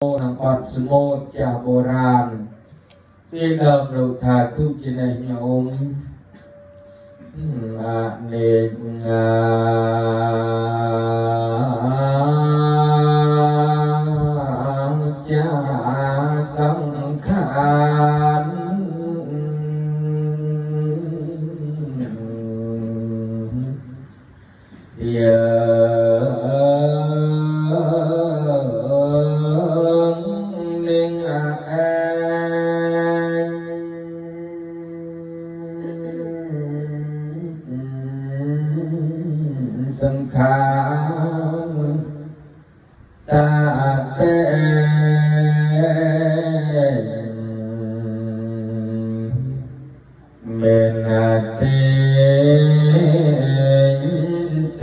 នឹងអត់ស្មូតចាស់បុរាណពីដើមលោកថាទុកចំណេះញោមអានេងា ตาเตเมนาเตเต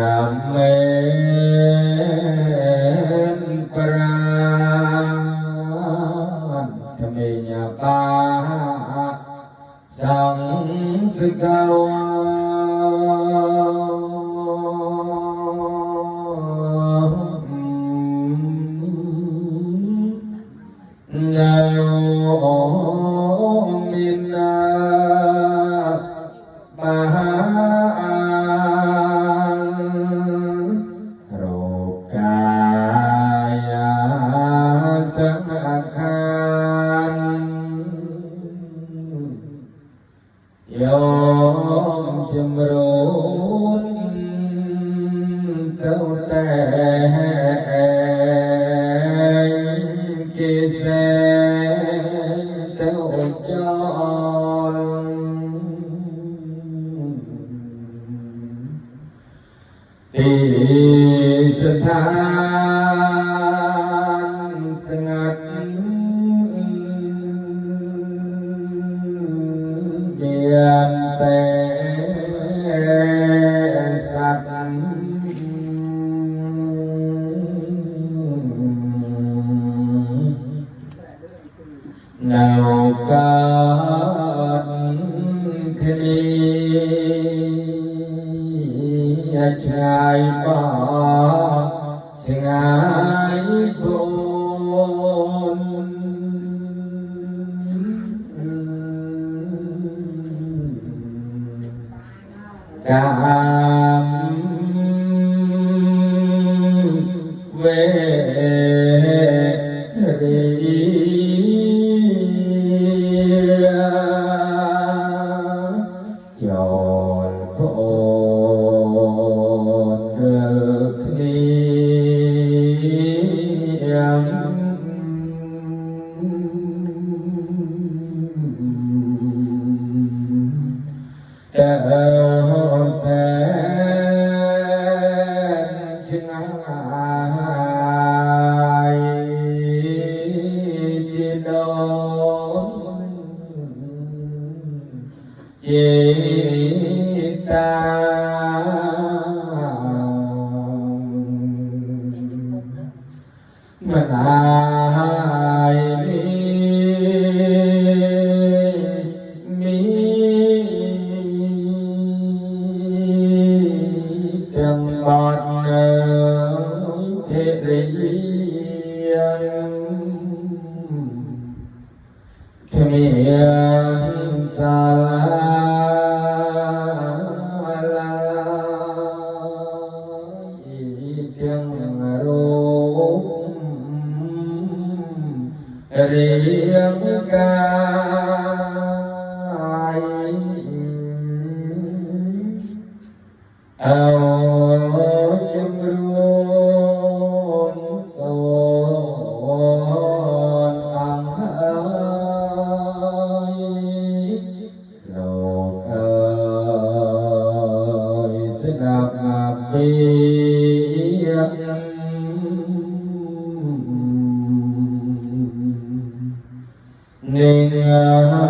เมเมนปราณทำไมยาปาสังสกาวา ยอมจำรูนเต้าแต่เกษเต้าจนตีสถาน นเตสัตนาการคดีชายป่าสงา กามเวรี mình ai mi mi tiền bọt thế đi thế mi sa la tiếng rồi เรียมกายเอาจมรุนสอนอังหายเราเคยสนับปี Yeah.